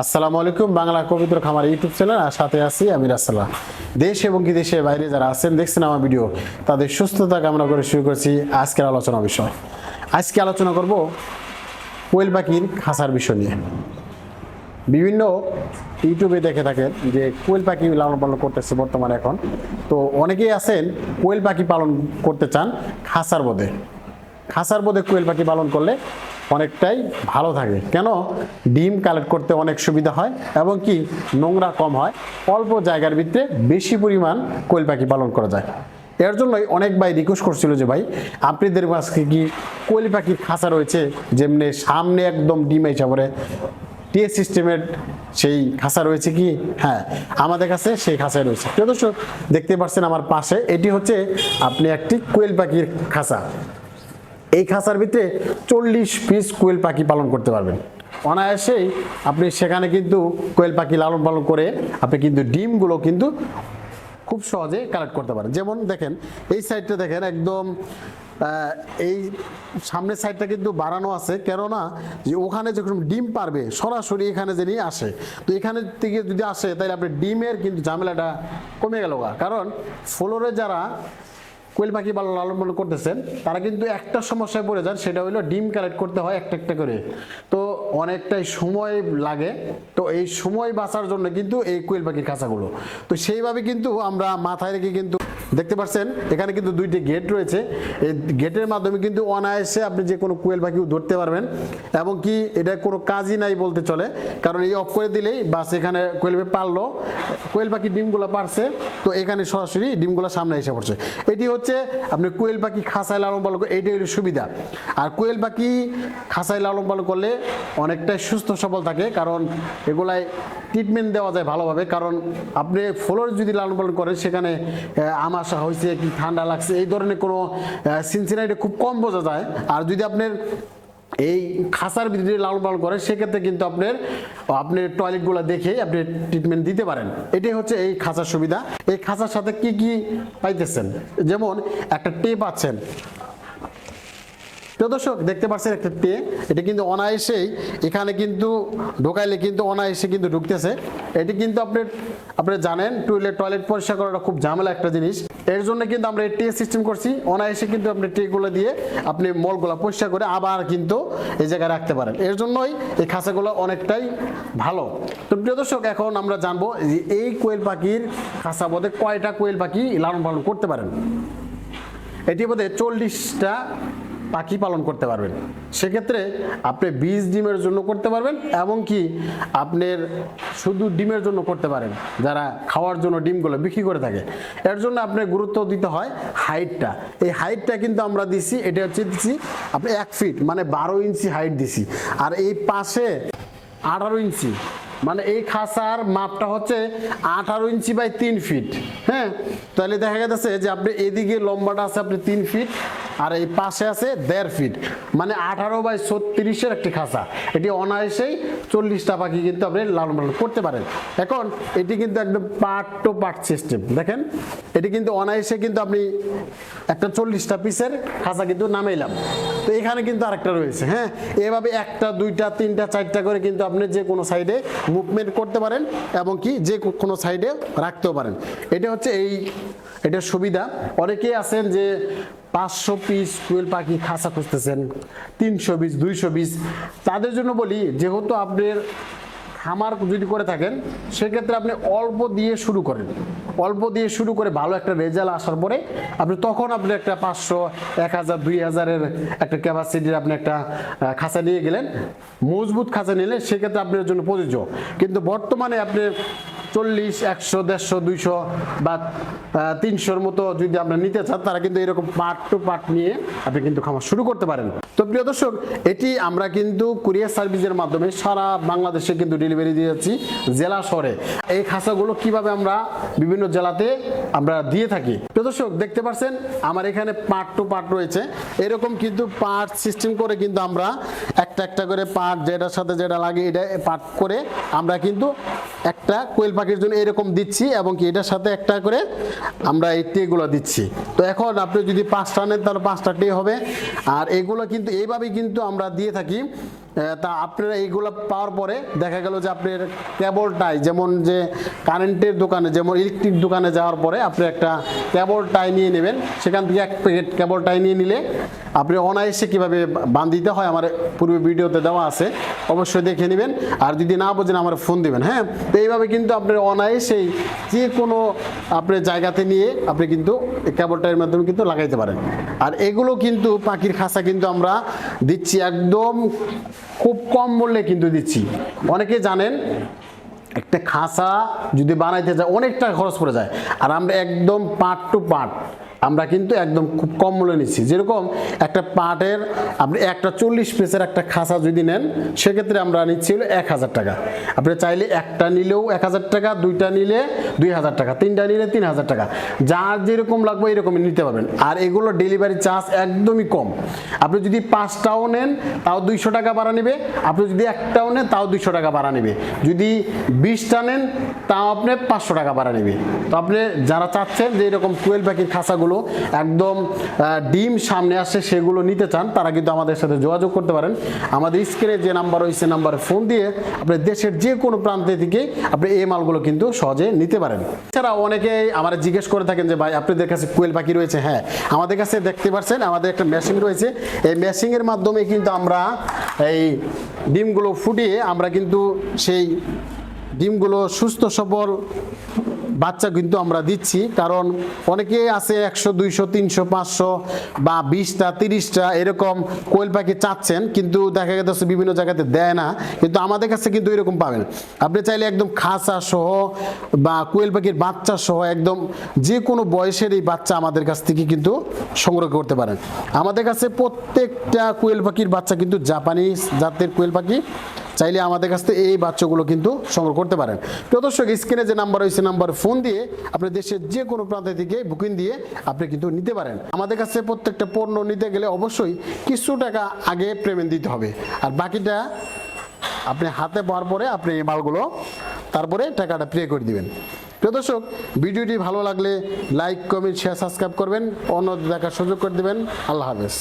আসসালামু আলাইকুম, বাংলা কবিতর খামার ইউটিউব চ্যানেল। আর সাথে আছি আমি রাসাল্লাহ দেশ এবং কি দেশের বাইরে যারা আছেন, দেখছেন আমার ভিডিও, তাদের সুস্থতা কামনা করে শুরু করছি আজকের আলোচনা বিষয়। আজকে আলোচনা করব কোয়েল পাখির খাসার বিষয় নিয়ে। বিভিন্ন ইউটিউবে দেখে থাকেন যে কোয়েল পাখি লালন পালন করতেছে বর্তমানে এখন। তো অনেকেই আছেন, কোয়েল পাখি পালন করতে চান খাসার বোধে খাসার বোধে কোয়েল পাখি পালন করলে অনেকটাই ভালো থাকে। কেন? ডিম কালেক্ট করতে অনেক সুবিধা হয় এবং কি নোংরা কম হয়। অল্প জায়গার ভিতরে বেশি পরিমাণ কোয়েল পাখি পালন করা যায়। এর জন্যই অনেক ভাই রিকোয়েস্ট করছিল যে, ভাই, আপনাদের কাছে কি কোয়েল পাখির খাঁচা রয়েছে? যেমনি সামনে একদম ডিম এসে পড়ে। টিএ সিস্টেমের সেই খাঁচা রয়েছে কি? হ্যাঁ আমাদের কাছে সেই খাঁচাই রয়েছে। প্রিয় দর্শক, দেখতে পাচ্ছেন আমার পাশে, এটি হচ্ছে আপনি একটি কোয়েল পাখির খাঁচা। এই খাঁচার ভিতরে চল্লিশ পিস কোয়েল পাখি পালন করতে পারবেন। অনায়াসেই আপনি সেখানে কিন্তু কোয়েল পাখি লালন পালন করে আপনি কিন্তু ডিমগুলো কিন্তু খুব সহজে কালেক্ট করতে পারেন। যেমন দেখেন, এই সাইডটা দেখেন একদম এই সামনের সাইডটা কিন্তু বাড়ানো আছে। কেননা যে ওখানে যখন ডিম পারবে, সরাসরি এখানে যিনি আসে। তো এখানে থেকে যদি আসে, তাহলে আপনি ডিমের কিন্তু ঝামেলাটা কমে গেল। কারণ ফ্লোরে যারা কোয়েল পাখি বা লালন পালন করতেছেন, তারা কিন্তু একটা সমস্যায় পড়ে যান, সেটা হলো ডিম কালেক্ট করতে হয় একটা একটা করে। তো অনেকটাই সময় লাগে, তো এই সময় বাঁচার জন্য কিন্তু এই কোয়েল পাখির খাঁচাগুলো তো সেইভাবে কিন্তু আমরা মাথায় রেখে কিন্তু দেখতে পাচ্ছেন? এখানে কিন্তু দুইটি গেট রয়েছে। এই গেটের মাধ্যমে কিন্তু অনায়াসে আপনি যে কোনো কোয়েল পাখিও ধরতে পারবেন। এবং কি এটা কোনো কাজই নাই বলতে চলে। কারণ এই অফ করে দিলেই বাস এখানে কোয়েল পাখি পারল। কোয়েল পাখি ডিমগুলো পারছে তো এখানে সরাসরি ডিমগুলো সামনে এসে পড়ছে। এটি হচ্ছে আপনি কোয়েল পাখি খাঁচায় লালন পালন এইটাই হলো সুবিধা। আর কোয়েল পাখি খাঁচায় লালন পালন করলে অনেকটাই সুস্থ সবল থাকে। কারণ এগুলায় ট্রিটমেন্ট দেওয়া যায় ভালোভাবে। কারণ আপনি ফ্লোর যদি লালন পালন করেন সেখানে আহ, আমাশা হয়েছে কি ঠান্ডা লাগছে, এই ধরনের কোনো সিনসিনাইটে খুব কম বোঝা যায়। আর যদি আপনার এই খাসার ভিতরে লাল পালন করে, সেক্ষেত্রে কিন্তু আপনার, আপনি টয়লেটগুলো দেখে আপনি ট্রিটমেন্ট দিতে পারেন। এটাই হচ্ছে এই খাঁচার সুবিধা। এই খাঁচার সাথে কি কি পাইতেছেন? যেমন একটা টেপ আছেন। প্রিয় দর্শক, দেখতে পাচ্ছেন একটা টে এটা কিন্তু অনায়াসেই এখানে কিন্তু ঢোকাইলে কিন্তু অনায়াসে কিন্তু ঢুকতেছে। এটি কিন্তু আপনি আপনি জানেন টয়লেট টয়লেট পরিষ্কার করাটা খুব ঝামেলা একটা জিনিস। এর জন্য কিন্তু আমরা এই টে সিস্টেম করছি। অনায়াসে কিন্তু আপনি টেগুলো দিয়ে আপনি মলগুলো পরিষ্কার করে আবার কিন্তু এই জায়গায় রাখতে পারেন। এর জন্যই এই খাঁচাগুলো অনেকটাই ভালো। তো প্রিয় দর্শক, এখন আমরা জানব যে এই কোয়েল পাখির খাঁচা বোধে কয়টা কোয়েল পাখি লালন পালন করতে পারেন? এটি বোধহয় চল্লিশটা পাখি পালন করতে পারবেন। সেক্ষেত্রে আপনি বীজ ডিমের জন্য করতে পারবেন এবং কি আপনার শুধু ডিমের জন্য করতে পারেন। যারা খাওয়ার জন্য ডিমগুলো বিক্রি করে থাকে। এর জন্য আপনার গুরুত্ব দিতে হয় হাইটটা। এই হাইটটা কিন্তু আমরা দিছি, এটা হচ্ছে দিছি আপনি এক ফিট মানে বারো ইঞ্চি হাইট দিছি। আর এই পাশে আঠারো ইঞ্চি মানে এই খাসার মাপটা হচ্ছে আঠারো ইঞ্চি বাই তিন ফিট। হ্যাঁ তাহলে দেখা গেছে যে আপনি এদিকে লম্বাটা আছে আপনি তিন ফিট আর এই পাশে আছে দেড় ফিট। মানে আঠারো বাই ছত্রিশের একটি খাঁচা। এটি অনায়াসেই চল্লিশটা পাখি কিন্তু আপনি লালন পালন করতে পারেন। এখন এটি কিন্তু একদম পার্ট টু পার্ট সিস্টেম, দেখেন? এটি কিন্তু অনায়াসে কিন্তু আপনি একটা চল্লিশটা পিসের খাঁচা কিন্তু নামাইলাম। তো এখানে কিন্তু আরেকটা রয়েছে হ্যাঁ? এভাবে একটা, দুইটা, তিনটা, চারটা করে কিন্তু আপনি যে কোনো সাইডে মুভমেন্ট করতে পারেন এবং কি যে কোনো সাইডে রাখতেও পারেন। এটা হচ্ছে এই, এটা সুবিধা। অনেকেই আছেন যে পাঁচশো পিস কুয়েল পাখি খাসা খুঁজতেছেন, তিনশো পিস দুইশো পিস তাদের জন্য বলি, যেহেতু আপনার খামার যদি করে থাকেন, সেক্ষেত্রে আপনি অল্প দিয়ে শুরু করেন। অল্প দিয়ে শুরু করে ভালো একটা রেজাল্ট আসার পরে আপনি তখন আপনি একটা পাঁচশো, এক হাজার, দুই হাজারের একটা ক্যাপাসিটির আপনি একটা খাঁচা নিয়ে গেলেন। মজবুত খাঁচা নিলে সেক্ষেত্রে আপনার জন্য প্রযোজ্য। কিন্তু বর্তমানে আপনি চল্লিশ, একশো, দেড়শো, দুইশো বা তিনশোর মতো যদি আপনার নিতে চান, তারা কিন্তু এরকম পার্ট টু পার্ট নিয়ে আপনি কিন্তু খামার শুরু করতে পারেন। তো প্রিয় দর্শক, এটি আমরা কিন্তু কুরিয়ার সার্ভিসের মাধ্যমে সারা বাংলাদেশে কিন্তু ডেলিভারি দিয়ে যাচ্ছি জেলা শহরে। এই খাঁচাগুলো কীভাবে আমরা বিভিন্ন জেলাতে আমরা দিয়ে থাকি? প্রিয় দর্শক, দেখতে পাচ্ছেন, আমার এখানে পার্ট টু পার্ট রয়েছে। এরকম কিন্তু পার্ট সিস্টেম করে কিন্তু আমরা একটা একটা করে পার্ট যেটার সাথে যেটা লাগে এটা পার্ট করে আমরা কিন্তু একটা কোয়েল পাখির জন্য এরকম দিচ্ছি এবং কি এটার সাথে একটা করে আমরা এই টেগুলো দিচ্ছি। তো এখন আপনি যদি পাঁচটা নেন তাহলে পাঁচটা টে হবে। আর এগুলো কিন্তু এইভাবেই কিন্তু আমরা দিয়ে থাকি। তা আপনারা এইগুলো পাওয়ার পরে দেখা গেল যে আপনার কেবলটাই যেমন যে কারেন্টের দোকানে যেমন ইলেকট্রিক দোকানে যাওয়ার পরে আপনি একটা কেবল টাই নিয়ে নেবেন। সেখান থেকে এক প্যাকেট কেবল টাই নিয়ে নিলে আপনি অনায়াসে কীভাবে বান দিতে হয় আমার পূর্বে ভিডিওতে দেওয়া আছে। অবশ্যই দেখে নেবেন। আর যদি না বোঝেন আমার ফোন দিবেন হ্যাঁ? তো এইভাবে কিন্তু আপনার অনায়াসেই যে কোনো আপনার জায়গাতে নিয়ে আপনি কিন্তু এই কেবল টাইয়ের মাধ্যমে কিন্তু লাগাইতে পারেন। আর এগুলো কিন্তু পাখির খাঁচা কিন্তু আমরা দিচ্ছি একদম খুব কম মূল্যে কিন্তু দিচ্ছি। অনেকে জানেন, একটা খাঁচা যদি বানাইতে যায় অনেকটা খরচ পড়ে যায়। আর আমরা একদম পার্ট টু পার্ট আমরা কিন্তু একদম খুব কম মূল্যে নিচ্ছি। যেরকম একটা পাটের আপনি একটা চল্লিশ পিসের একটা খাসা যদি নেন, সেক্ষেত্রে আমরা নিচ্ছি হলো এক হাজার টাকা। আপনি চাইলে একটা নিলেও এক হাজার টাকা, দুইটা নিলে দুই হাজার টাকা, তিনটা নিলে তিন হাজার টাকা। যার যেরকম লাগবে এরকমই নিতে পারবেন। আর এগুলো ডেলিভারি চার্জ একদমই কম। আপনি যদি পাঁচটাও নেন, তাও দুইশো টাকা ভাড়া নেবে। আপনি যদি একটাও নেন, তাও দুইশো টাকা ভাড়া নেবে। যদি বিশটা নেন, তাও আপনি পাঁচশো টাকা ভাড়া নেবে। তো আপনি যারা চাচ্ছেন যে এরকম টুয়েলভ প্যাকের খাঁচাগুলো একদম ডিম সামনে আসে সেগুলো নিতে চান, তারা কিন্তু আমাদের সাথে যোগাযোগ করতে পারেন। আমাদের স্ক্রিনে যে নাম্বার রয়েছে, নাম্বারে ফোন দিয়ে আপনি দেশের যে কোনো প্রান্তে থেকে আপনি এই মালগুলো কিন্তু সহজে নিতে পারেন। এছাড়া অনেকেই আমার জিজ্ঞেস করে থাকেন যে, ভাই, আপনাদের কাছে কোয়েল পাখি রয়েছে? হ্যাঁ আমাদের কাছে দেখতে পাচ্ছেন আমাদের একটা মেশিন রয়েছে। এই মেশিনের মাধ্যমে কিন্তু আমরা এই ডিমগুলো ফুটিয়ে আমরা কিন্তু সেই ডিমগুলো সুস্থ, সবল বাচ্চা কিন্তু আমরা দিচ্ছি, কারণ অনেকে আছে একশো, দুইশো, তিনশো, পাঁচশো বা বিশটা, তিরিশটা এরকম কোয়েল পাখি চাচ্ছেন, কিন্তু দেখা গেছে বিভিন্ন জায়গাতে দেয় না, কিন্তু আমাদের কাছে কিন্তু এরকম পাবেন। আপনি চাইলে একদম খাঁচা সহ বা কোয়েল পাখির বাচ্চা সহ একদম যে কোনো বয়সের এই বাচ্চা আমাদের কাছ থেকে কিন্তু সংগ্রহ করতে পারেন। আমাদের কাছে প্রত্যেকটা কোয়েল পাখির বাচ্চা কিন্তু জাপানি জাতের কোয়েল পাখি চাইলে আমাদের কাছ থেকে এই বাচ্চাগুলো কিন্তু সংগ্রহ করতে পারেন। প্রিয় দর্শক, স্ক্রিনে যে নাম্বার রয়েছে, নাম্বার ফোন দিয়ে আপনি দেশের যে কোনো প্রান্ত থেকে বুকিং দিয়ে আপনি কিন্তু নিতে পারেন। আমাদের কাছে প্রত্যেকটা পণ্য নিতে গেলে অবশ্যই কিছু টাকা আগে পেমেন্ট দিতে হবে। আর বাকিটা আপনি হাতে পাওয়ার পরে আপনি এই মালগুলো তারপরে টাকাটা পে করে দিবেন। প্রিয় দর্শক, ভিডিওটি ভালো লাগলে লাইক কমেন্ট শেয়ার সাবস্ক্রাইব করবেন। অন্য দেখার সুযোগ করে দেবেন। আল্লাহ হাফেজ।